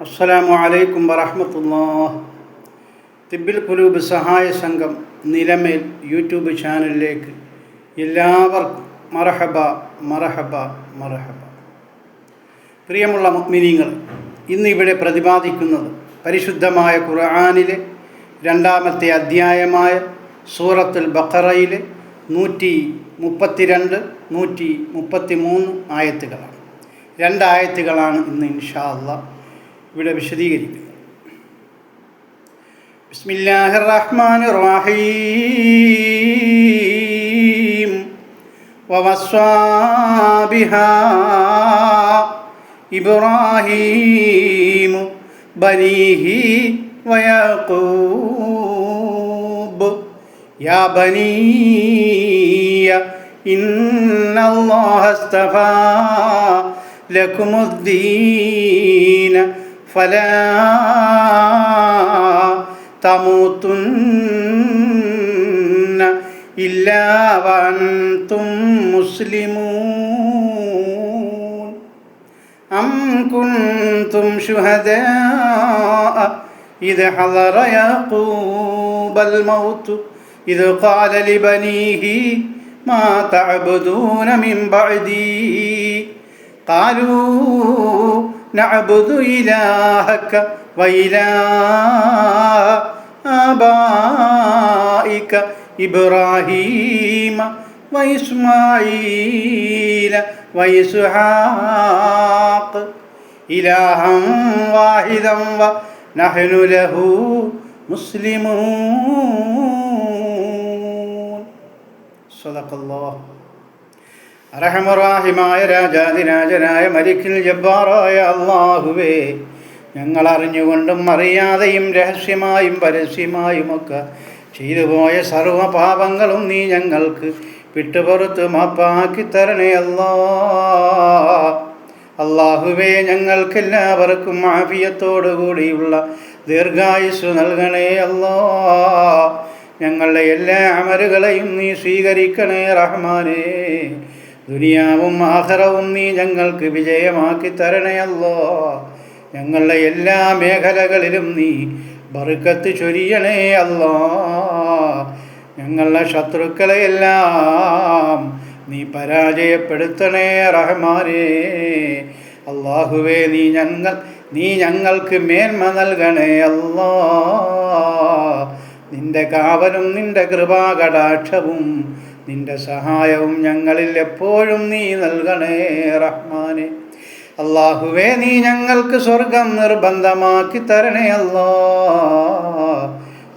അസ്സലാമു അലൈക്കും വറഹമത്തുല്ലാ തിബിൽ കുലൂബ് സഹായ സംഘം നിലമേൽ യൂട്യൂബ് ചാനലിലേക്ക് എല്ലാവർക്കും മറഹബ മറഹബ മറഹബ. പ്രിയമുള്ള മിനിങ്ങൾ ഇന്ന് ഇവിടെ പ്രതിപാദിക്കുന്നത് പരിശുദ്ധമായ ഖുർആാനിലെ രണ്ടാമത്തെ അധ്യായമായ സൂറത്തുൽ ബഖറയിലെ നൂറ്റി മുപ്പത്തിരണ്ട് നൂറ്റി മുപ്പത്തി മൂന്ന് ആയത്തുകളാണ് രണ്ടായത്തുകളാണ് ഇന്ന് ഇൻഷാ അള്ളാഹ് ഇവിടെ വിശദീകരിക്കുന്നത് ബിസ്മില്ലാഹിർ റഹ്മാനിർ റഹീം ووصى بها إبراهيم بنيه ويعقوب يا بني إن الله اصطفى لكم الدين فلا تموتن إلا وأنتم مسلمون. أم كنتم شهداء؟ إذ حضر يعقوب الموت. إذ قال لبنيه ما تعبدون من بعدي؟ قالوا نعبد إلهك وإله آبائك إبراهيم وإسماعيل وإسحاق. إلها واحدا ونحن له مسلمون. صدق الله. അറഹമറാഹിമായ രാജാതിരാജനായ മരിക്കിൽ ജബ്ബാറായ അള്ളാഹുവേ ഞങ്ങൾ അറിഞ്ഞുകൊണ്ടും അറിയാതെയും രഹസ്യമായും പരസ്യമായുമൊക്കെ ചെയ്തു പോയ സർവ പാപങ്ങളും നീ ഞങ്ങൾക്ക് വിട്ടുപുറത്ത് മാപ്പാക്കി തരണേ അല്ലാ. അള്ളാഹുവേ ഞങ്ങൾക്കെല്ലാവർക്കും ആഫിയത്തോടു കൂടിയുള്ള ദീർഘായുസ് നൽകണേ അല്ലാ. ഞങ്ങളുടെ എല്ലാ അമലുകളെയും നീ സ്വീകരിക്കണേ റഹ്മാനേ. ദുനിയാവും ആഹരവും നീ ഞങ്ങൾക്ക് വിജയമാക്കി തരണയല്ലോ ഞങ്ങളുടെ എല്ലാ മേഖലകളിലും നീ ബറുക്കത്ത് ചൊരിയണേ അല്ലോ. ഞങ്ങളുടെ ശത്രുക്കളെയെല്ലാം നീ പരാജയപ്പെടുത്തണേ റഹ്മാനേ. അള്ളാഹുവേ നീ ഞങ്ങൾ നീ ഞങ്ങൾക്ക് മേന്മ നൽകണേ അല്ലോ. നിന്റെ കാവലും നിന്റെ കൃപാകടാക്ഷവും നിന്റെ സഹായവും ഞങ്ങളിൽ എപ്പോഴും നീ നൽകണേ റഹ്മാനെ. അള്ളാഹുവേ നീ ഞങ്ങൾക്ക് സ്വർഗം നിർബന്ധമാക്കി തരണേ അല്ലാ.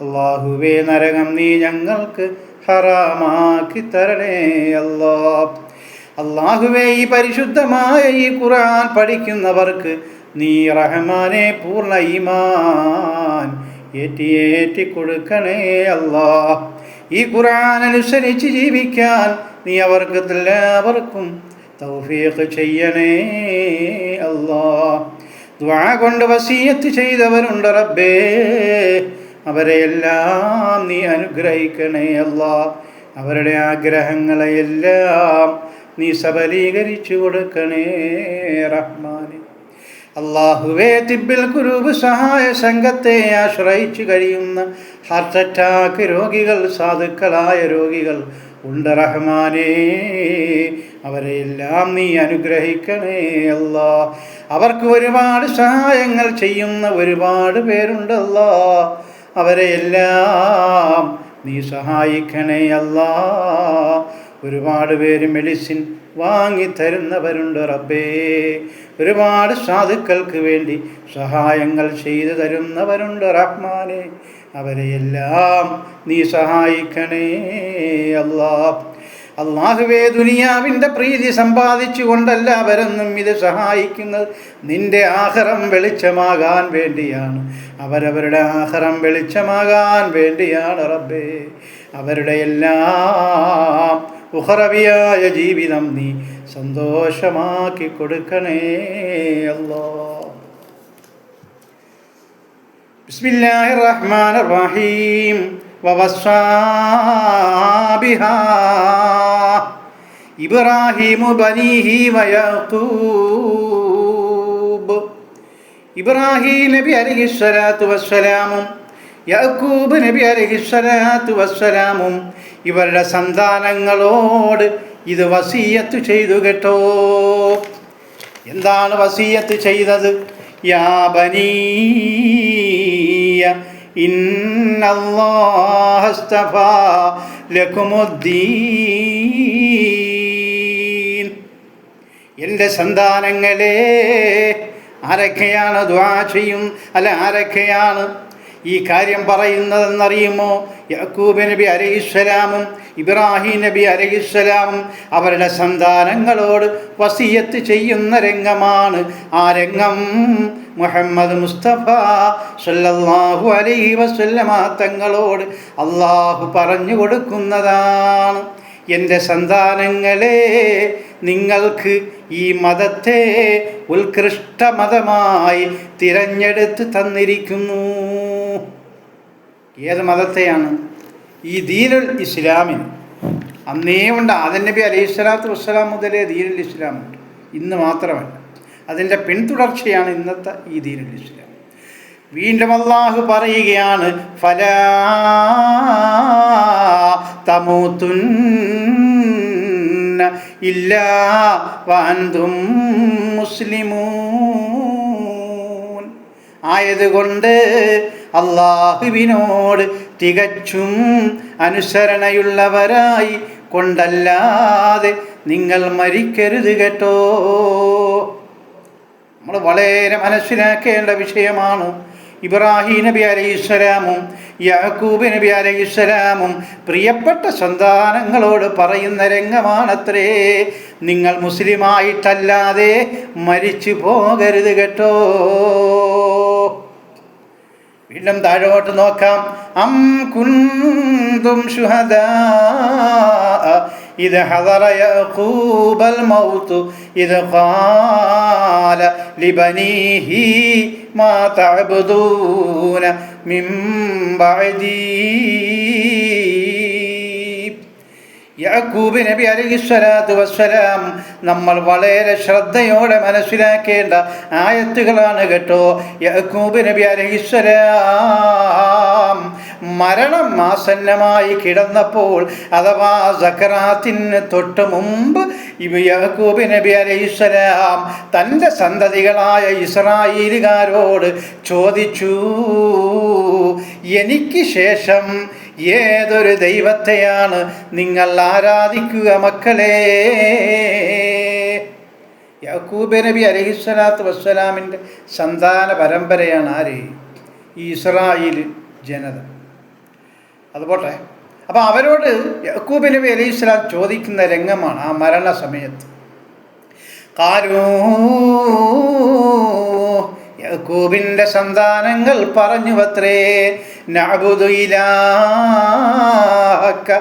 അള്ളാഹുവേ നരകം നീ ഞങ്ങൾക്ക് ഹറാമാക്കി തരണേ അല്ലാ. അള്ളാഹുവേ ഈ പരിശുദ്ധമായ ഈ ഖുർആൻ പഠിക്കുന്നവർക്ക് നീ റഹ്മാനെ പൂർണ ഈമാൻ ഏറ്റി കൊടുക്കണേ അല്ലാ. ഈ ഖുർആൻ അനുസരിച്ച് ജീവിക്കാൻ നീ അവർക്ക് എല്ലാവർക്കും തൗഫീഖ് ചെയ്യണേ അല്ലാ. ദ്വാ കൊണ്ട് വസീയത്ത് ചെയ്തവരുണ്ട് റബ്ബേ. അവരെ എല്ലാം നീ അനുഗ്രഹിക്കണേ അല്ലാ. അവരുടെ ആഗ്രഹങ്ങളെയെല്ലാം നീ സബലീകരിച്ചു കൊടുക്കണേ റഹ്മാനെ. അള്ളാഹുവേ തിബിൽ കുരൂപ് സഹായ സംഘത്തെ ആശ്രയിച്ചു കഴിയുന്ന ഹാർട്ട് അറ്റാക്ക് രോഗികൾ സാധുക്കളായ രോഗികൾ ഉണ്ട് റഹ്മാനേ. അവരെയെല്ലാം നീ അനുഗ്രഹിക്കണേ അല്ലാ. അവർക്ക് ഒരുപാട് സഹായങ്ങൾ ചെയ്യുന്ന ഒരുപാട് പേരുണ്ടല്ലോ അവരെ എല്ലാം നീ സഹായിക്കണേ അല്ലാ. ഒരുപാട് പേര് മെഡിസിൻ വാങ്ങി തരുന്നവരുണ്ട് റബ്ബേ. ഒരുപാട് സാധുക്കൾക്ക് വേണ്ടി സഹായങ്ങൾ ചെയ്തു തരുന്നവരുണ്ട് റഹ്മാനെ. അവരെയെല്ലാം നീ സഹായിക്കണേ അല്ലാ അള്ളാഹുവേ ദുനിയാവിന്റെ പ്രീതി സമ്പാദിച്ചു കൊണ്ടല്ല അവരൊന്നും ഇത് സഹായിക്കുന്നത്. നിന്റെ ആഹരം വെളിച്ചമാകാൻ വേണ്ടിയാണ്. അവരവരുടെ ആഹരം വെളിച്ചമാകാൻ വേണ്ടിയാണ് റബ്ബേ. അവരുടെ എല്ലാം ഉഹറവിയായ ജീവിതം നീ സന്തോഷമാക്കി കൊടുക്കണേ അല്ലോ. ബിസ്മില്ലാഹി റഹീം ഇബ്രാഹിം ബനീഹി ഇബ്രാഹിം നബി അലൈഹിസ്സലാത്തു വസ്സലാമും യാക്കൂബ് നബി അലഹിസ്വലാത്തു വസ്സലാമും ഇവരുടെ സന്താനങ്ങളോട് ഇത് വസീയത്ത് ചെയ്തു കേട്ടോ. എന്താണ് വസീയത്ത് ചെയ്തത്? യാ ബനീയ ഇന്നല്ലാഹസ്തഫാ ലക്കുമുദ്ദീൻ എന്റെ സന്താനങ്ങളെ ആരൊക്കെയാണ് ദ്വാശയും അല്ല ആരൊക്കെയാണ് ഈ കാര്യം പറയുന്നതെന്നറിയുമോ? യക്കൂബ് നബി അലൈഹിസ്സലാമും ഇബ്രാഹിം നബി അലൈഹിസ്സലാമും അവരുടെ സന്താനങ്ങളോട് വസിയത്ത് ചെയ്യുന്ന രംഗമാണ്. ആ രംഗം മുഹമ്മദ് മുസ്തഫ സല്ലല്ലാഹു അലൈഹി വസല്ലമ തങ്ങളോട് അള്ളാഹു പറഞ്ഞു കൊടുക്കുന്നതാണ്. എന്റെ സന്താനങ്ങളെ നിങ്ങൾക്ക് ഈ മതത്തെ ഉത്കൃഷ്ട മതമായി തിരഞ്ഞെടുത്ത് തന്നിരിക്കുന്നു. ഏത് മതത്തെയാണ്? ഈ ദീനുൽ ഇസ്ലാമിന്. അന്നേ ഉണ്ട് ആദൻ നബി അലൈഹി സ്വലാത്തു വസ്സലാം മുതലേ ദീനുൽ ഇസ്ലാമുണ്ട് ഇന്ന് മാത്രമല്ല. അതിന്റെ പിന്തുടർച്ചയാണ് ഇന്നത്തെ ഈ ദീനുൽ ഇസ്ലാം. വീണ്ടും അള്ളാഹു പറയുകയാണ് ഫല തമൂത്തുന്ന ഇല്ലാ വാന്തും മുസ്ലിമൂൻ. ആയതുകൊണ്ട് അള്ളാഹുവിനോട് തികച്ചും അനുസരണയുള്ളവരായി കൊണ്ടല്ലാതെ നിങ്ങൾ മരിക്കരുത് കേട്ടോ. നമ്മൾ വളരെ മനസ്സിലാക്കേണ്ട വിഷയമാണ് ഇബ്രാഹിം നബി അലൈഹിസ്സലാമും യാക്കൂബ് നബി അലൈഹിസ്സലാമും പ്രിയപ്പെട്ട സന്താനങ്ങളോട് പറയുന്ന രംഗമാണത്രേ. നിങ്ങൾ മുസ്ലിമായിട്ടല്ലാതെ മരിച്ചു പോകരുത് കേട്ടോ. വീണ്ടും താഴോട്ട് നോക്കാം. അം കുന്തും إذ حضر يعقوب الموت إذ قال لبنيه ما تعبدون من بعدي യാക്കൂബ് നബി അലൈഹി സ്വലാത്തു വസ്സലാം നമ്മൾ വളരെ ശ്രദ്ധയോടെ മനസ്സിലാക്കേണ്ട ആയത്തുകളാണ് കേട്ടോ യാക്കൂബ് നബി അലൈഹി സ്വലാം മരണം ആസന്നമായി കിടന്നപ്പോൾ അഥവാ സക്കറാത്തിന് തൊട്ട് മുമ്പ് യഹൂബ് നബി അലൈസ്വലാം തന്റെ സന്തതികളായ ഇസ്രായേലുകാരോട് ചോദിച്ചു എനിക്ക് ശേഷം ഏതൊരു ദൈവത്തെയാണ് നിങ്ങൾ ആരാധിക്കുക മക്കളെ? യാക്കൂബ് നബി അലഹിസ്വലാത്ത് വസ്സലാമിന്റെ സന്താന പരമ്പരയാണ് ആര്? ഇസ്രായേൽ ജനത. അതുപോട്ടെ അപ്പോൾ അവരോട് യക്കൂബ് നബി അലൈഹി സ്വലാം ചോദിക്കുന്ന രംഗമാണ് ആ മരണസമയത്ത്. സമയത്ത് യക്കൂബിന്റെ സന്താനങ്ങൾ പറഞ്ഞു അത്രേ നഅബുദു ഇലാഹക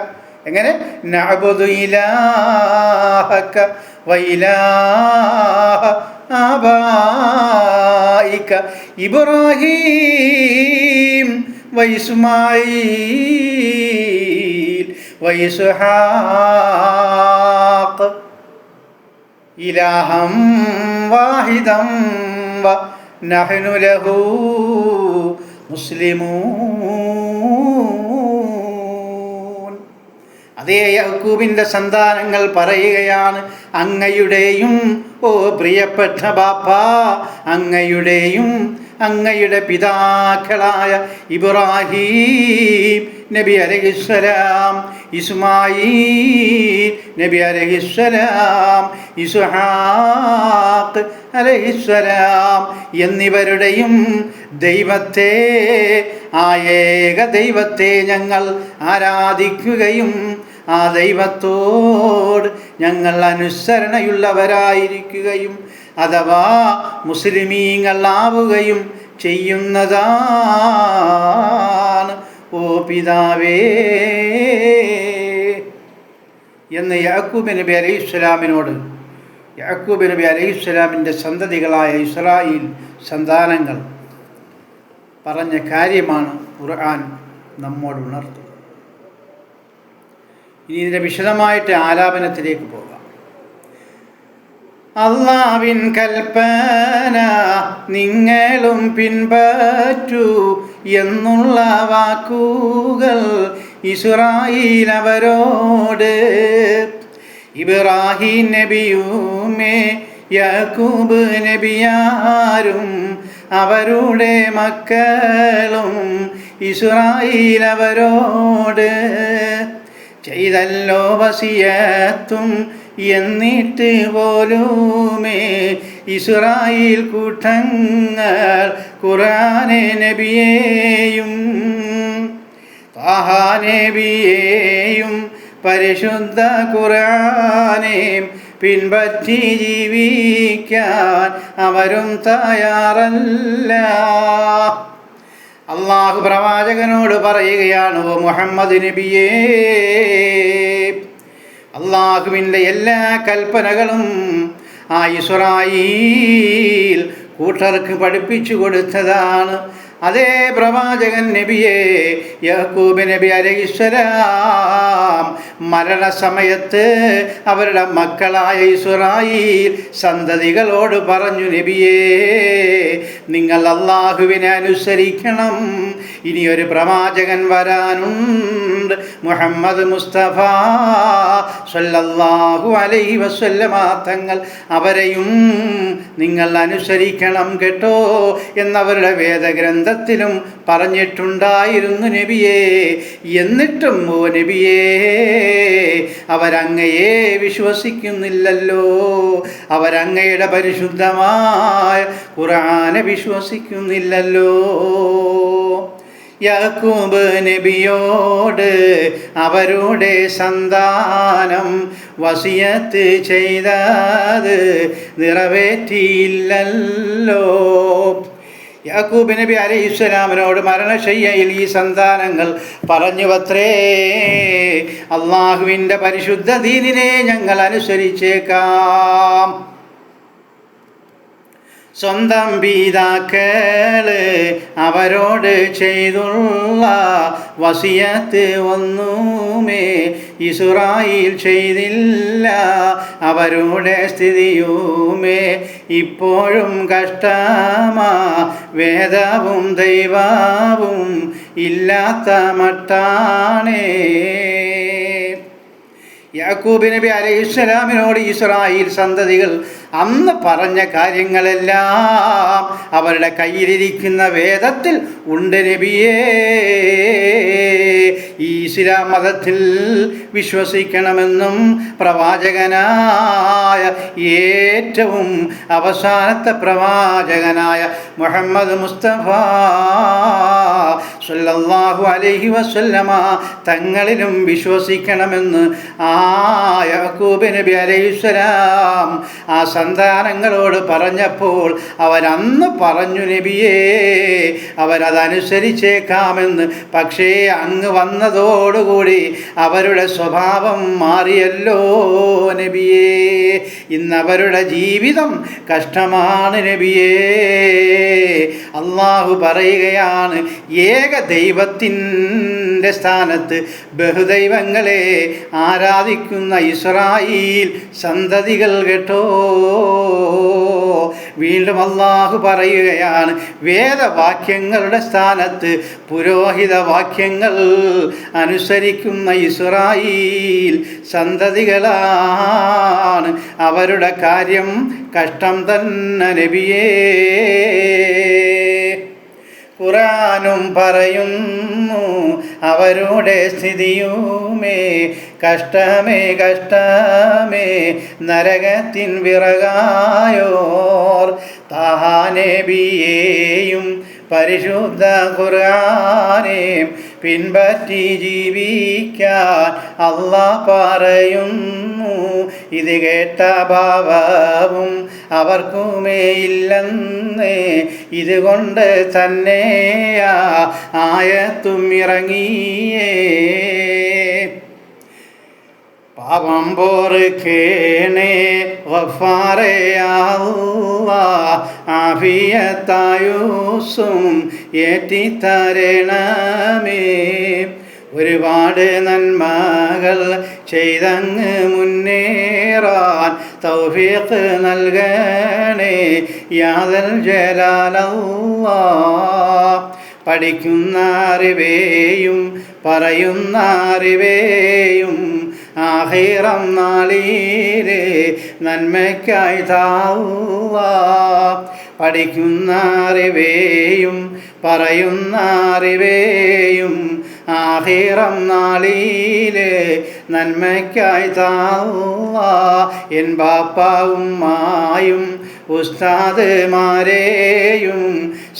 എങ്ങനെ? നഅബുദു ഇലാഹക വൈലാഹ ഇബ്രാഹീം. വൈസ്മായിൽ വൈസ്ഹാഖ് ഇലാഹം വാഹിദം വ നഹ്നു ലഹു മുസ്ലിമൂൻ അതേ യഹൂബിന്റെ സന്താനങ്ങൾ പറയുകയാണ് അങ്ങയുടെയും ഓ പ്രിയപ്പെട്ട ബാപ്പ അങ്ങയുടെയും അങ്ങയുടെ പിതാക്കളായ ഇബ്രാഹീം നബി അലഹിസ്സലാം ഇസ്മായിൽ നബി അലഹിസ്സലാം ഇസുഹാഖ് അലഹിസ്സലാം എന്നിവരുടെയും ദൈവത്തെ ആ ഏക ദൈവത്തെ ഞങ്ങൾ ആരാധിക്കുകയും ആ ദൈവത്തോട് ഞങ്ങൾ അനുസരണയുള്ളവരായിരിക്കുകയും അഥവാ മുസ്ലിമീങ്ങളാവുകയും ചെയ്യുന്നതാണ്. ഓ പിതാവേ. എന്ന് യാക്കൂബ് നബി അലൈഹി സ്വലാമിനോട്. യാക്കൂബ് നബി അലൈഹി സ്വലാമിന്റെ സന്തതികളായ ഇസ്രായേൽ സന്താനങ്ങൾ പറഞ്ഞ കാര്യമാണ് ഖുർആൻ നമ്മോട് ഉണർത്തുന്നത്. ഇനി ഇതിന്റെ വിശദമായിട്ട് ആലാപനത്തിലേക്ക് പോകാം. അള്ളാവിൻ കൽപ്പന നിങ്ങളും പിൻപറ്റൂ. എന്നുള്ള വാക്കുകൾ ഇസുറായിലവരോട് ഇബ്രാഹിം നബിയുമേ യാക്കൂബ് നബിയാരും അവരുടെ മക്കളും ഇസ്രായേൽ അവരോട്. ചെയ്തല്ലോ വസിയത്തും എന്നിട്ട് പോലുമേ ഇസ്രായേൽ കൂട്ടങ്ങൾ ഖുറാനെ നബിയേയും താഹാ നബിയേയും പരിശുദ്ധ ഖുറാനെയും പിൻപറ്റി ജീവിക്കാൻ അവരും തയ്യാറല്ല. അള്ളാഹു പ്രവാചകനോട് പറയുകയാണ് മുഹമ്മദ് നബിയേ അള്ളാഹുവിന്റെ എല്ലാ കൽപ്പനകളും ആ ഇസ്രായിൽ കൂട്ടർക്ക് പഠിപ്പിച്ചു കൊടുത്തതാണ്. അതേ പ്രവാചകൻ നബിയെ യഹൂബ് നബി അലൈഹിസ്സലാം മരണസമയത്ത് അവരുടെ മക്കളായ ഇസ്രായിൽ സന്തതികളോട് പറഞ്ഞു നബിയേ നിങ്ങൾ അള്ളാഹുവിനെ അനുസരിക്കണം. ഇനി ഒരു പ്രവാചകൻ വരാനുണ്ട്. മുഹമ്മദ് മുസ്തഫ സല്ലല്ലാഹു അലൈഹി വസല്ലമ. തങ്ങൾ അവരെയും നിങ്ങൾ അനുസരിക്കണം കേട്ടോ എന്നവരുടെ വേദഗ്രന്ഥത്തിലും പറഞ്ഞിട്ടുണ്ടായിരുന്നു നബിയേ. എന്നിട്ടും ഓ നബിയേ അവരങ്ങയെ വിശ്വസിക്കുന്നില്ലല്ലോ. അവരങ്ങയുടെ പരിശുദ്ധമായ ഖുർആനെ വിശ്വസിക്കുന്നില്ലല്ലോ. യാക്കൂബ് നബിയോട് അവരുടെ സന്താനം വസിയത്ത് ചെയ്തത് നിറവേറ്റിയില്ലല്ലോ. യാക്കൂബ് നബി അലൈഹി ഇസ്ലാമിനോട് മരണശയ്യയിൽ ഈ സന്താനങ്ങൾ പറഞ്ഞുവത്രേ. അള്ളാഹുവിന്റെ പരിശുദ്ധ ദീനിനെ ഞങ്ങൾ അനുസരിച്ചേക്കാം. സ്വന്തം പീതാക്കൾ അവരോട് ചെയ്തുള്ള വസിയത്ത് ഒന്നുമേ ഇസുറായിൽ ചെയ്തില്ല അവരുടെ സ്ഥിതിയുമേ ഇപ്പോഴും കഷ്ടമാ. വേദവും ദൈവവും ഇല്ലാത്ത മട്ടാണേ. യാക്കൂബ് നബി അലൈഹി ഇസ്ലാമിനോട് ഇസ്രായേൽ സന്തതികൾ അന്ന് പറഞ്ഞ കാര്യങ്ങളെല്ലാം അവരുടെ കയ്യിലിരിക്കുന്ന വേദത്തിൽ ഉണ്ട് നബിയേ. ഈ മതത്തിൽ വിശ്വസിക്കണമെന്നും പ്രവാചകനായ ഏറ്റവും അവസാനത്തെ പ്രവാചകനായ മുഹമ്മദ് മുസ്തഫ സല്ലല്ലാഹു അലൈഹി വസല്ലമ തങ്ങളിലും വിശ്വസിക്കണമെന്ന് ആ യാക്കൂബ് നബി അലൈഹിസ്സലാം ആ സന്താനങ്ങളോട് പറഞ്ഞപ്പോൾ അവരന്ന് പറഞ്ഞു നബിയേ അവരതനുസരിച്ചേക്കാമെന്ന്. പക്ഷേ അങ്ങ് വന്നതോടുകൂടി അവരുടെ സ്വഭാവം മാറിയല്ലോ നബിയേ. ഇന്നവരുടെ ജീവിതം കഷ്ടമാണ് നബിയേ. അള്ളാഹു പറയുകയാണ് ഏക ദൈവത്തിന്റെ സ്ഥാനത്ത് ബഹുദൈവങ്ങളെ ആരാധിക്കുന്ന ഇസ്രായേൽ സന്തതികൾ കേട്ടോ. വീണ്ടും അള്ളാഹു പറയുകയാണ് വേദവാക്യങ്ങളുടെ സ്ഥാനത്ത് പുരോഹിത വാക്യങ്ങൾ അനുസരിക്കുന്ന ഇസ്രായേൽ സന്തതികളാണ്. അവരുടെ കാര്യം കഷ്ടം തന്നെ നബിയേ. ഖുറാനും പറയുന്നു. അവരുടെ സ്ഥിതിയുമേ കഷ്ടമേ കഷ്ടമേ നരകത്തിൻ വിറകായോർ. താഹാനേബിയേയും പരിശുദ്ധ ഖുർആാനെയും പിൻപറ്റി ജീവിക്കാൻ അള്ളാ പറയുന്നു. ഇത് കേട്ട ഭാവവും അവർക്കുമേ ഇല്ലെന്നേ ഇതുകൊണ്ട് തന്നെയാ ആയത്തും ഇറങ്ങിയേ. പാപം പോറുക്കേണേ ആഫിയത്തായൂസും ഏറ്റിത്തരണമേ. ഒരുപാട് നന്മകൾ ചെയ്തങ്ങ് മുന്നേറാൻ തൗഫീഖ് നൽകണേ. യാതൽ ജലാലല്ലാ. പഠിക്കുന്ന അറിവേയും പറയുന്ന അറിവേയും ആഹിറം നാളീരെ നന്മയ്ക്കായി താവുക പഠിക്കുന്ന അറിവേയും പറയുന്ന അറിവേയും ആഹിറം നാളിയിലെ നന്മയ്ക്കായി താ എൻ ബാപ്പാവും മായും ഉസ്താദ്മാരെയും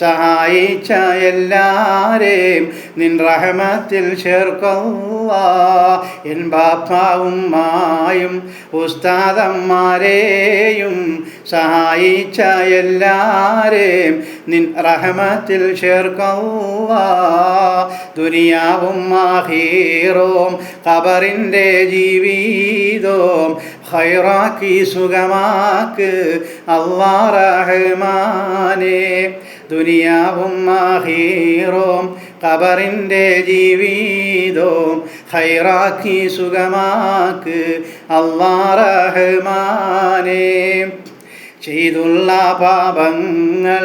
സഹായിച്ച എല്ലാരെയും നിൻ റഹമത്തിൽ ചേർക്കുക എൻ ബാപ്പാവും മായും ഉസ്താദന്മാരെയും സഹായിച്ച എല്ലാരെയും നിൻ റഹമത്തിൽ ചേർക്കുക ദുനിയാവും മാഹീറോം ഖബറിന്റെ ജീവിതവും ഖൈറാക്കി സുഖമാക്ക്. അള്ളാ റഹ്മാനെ ദുനിയാവും മാഹീറോം ഖബറിന്റെ ജീവിതവും ഖൈറാക്കി സുഖമാക്ക്. അള്ളാ റഹ്മാനെ. ചെയ്തുള്ള പാപങ്ങൾ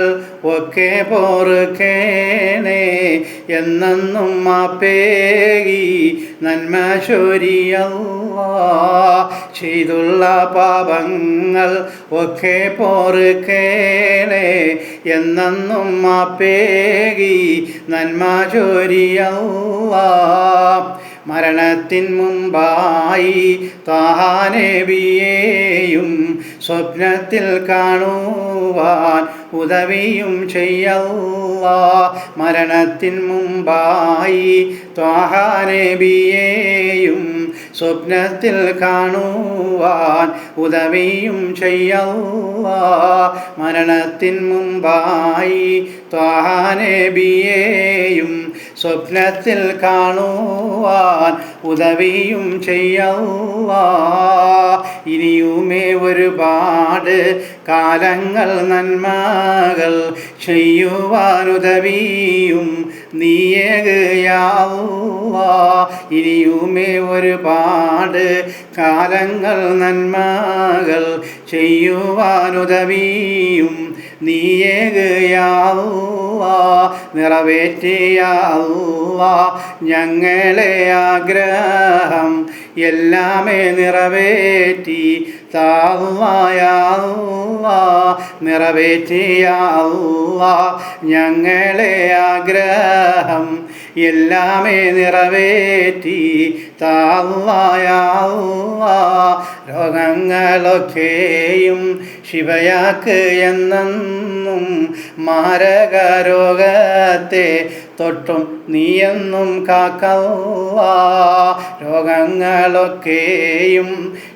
ഒക്കെ പോറുക്കേണേ. എന്നെന്നും മാപ്പേകി നന്മ ശോരിയല്ല ചെയ്തുള്ള പാപങ്ങൾ ഒക്കെ പോറുക്കേണേ. എന്നെന്നും മാപ്പേകി നന്മ ശോരിയല്ല മരണത്തിൻ മുമ്പായി താഹാനബിയെയും സ്വപ്നത്തിൽ കാണുവാൻ ഉദവിയും ചെയ്യല്ല. മരണത്തിൻ മുമ്പായി ത്വാഹാനബിയെയും സ്വപ്നത്തിൽ കാണുവാൻ ഉദവിയും ചെയ്യല്ല. മരണത്തിൻ മുമ്പായി ത്വാഹാനബിയെയും സ്വപ്നത്തിൽ കാണുവാൻ ഉദവിയും ചെയ്യല്ല. ഇനിയുമേ ഒരുപാട് കാലങ്ങൾ നന്മകൾ ചെയ്യുവാൻ ഉദവിയും നീയകയാവുക ഇനിയുമേ ഒരുപാട് കാലങ്ങൾ നന്മകൾ ചെയ്യുവാൻ ഉദവിയും നീയകയാവുക അല്ലാ ഞങ്ങളെ ആഗ്രഹം എല്ലാമേ നിറവേറ്റി നിറവേറ്റിയ ഞങ്ങളെ ആഗ്രഹം എല്ലാമേ നിറവേറ്റി താവായ രോഗങ്ങളൊക്കെയും ശിവയാക്ക് എന്നെന്നും മാരക രോഗത്തെ തൊട്ടും നീയെന്നും കാക്കല്ല രോഗങ്ങളൊക്കെയും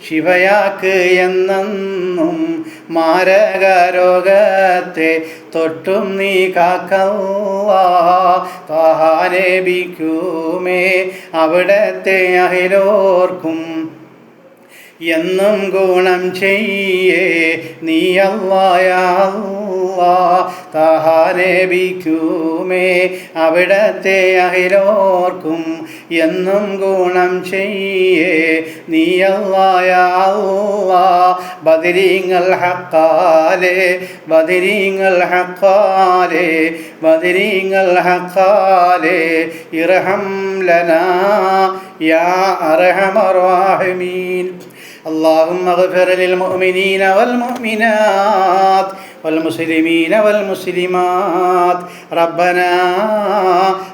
ശിവയാക്ക് എന്നെന്നും മാരക രോഗത്തെ തൊട്ടും നീ കാക്കല്ല താഹാരേപിക്കുമേ അവിടത്തെ അഹിലോർക്കും എന്നും ഗുണം ചെയ്യേ നീ തഹാനേബിക്കുമേ അവിടത്തെ അഹിലോർക്കും എന്നും ഗുണം ചെയ്യേ നീ ബദിരീങ്ങൾ ഹക്കാലേ ബദിരീങ്ങൾ ഹക്കാലേ ബദിരീങ്ങൾ ഹക്കാലേ ഇർഹം ലനാ യാ അർഹമർ റാഹിമീൻ اللهم اغفر للمؤمنين والمؤمنات والمسلمين والمسلمات ربنا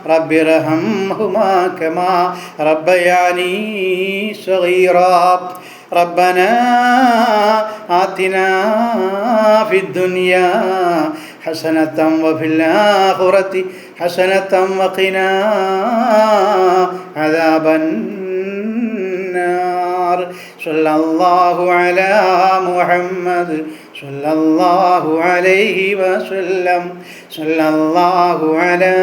رب ارحمهما كما ربياني صغيرا ربنا آتنا في الدنيا حسنة وفي الآخرة حسنة وقنا عذاب النار صلى الله على محمد صلى الله عليه وسلم صلى الله على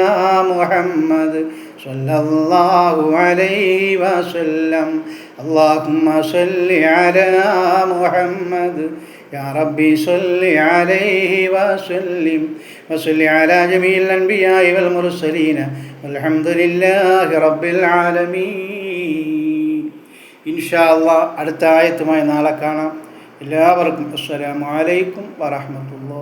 محمد صلى الله عليه وسلم اللهم صل على محمد يا ربي صل عليه وسلم وصل على جميع الأنبياء والمرسلين والحمد لله رب العالمين ഇൻഷാ അള്ളാ അടുത്ത ആയത്തുമായി നാളെ കാണാം. എല്ലാവർക്കും അസ്സലാമലൈക്കും വറഹമത്തുള്ള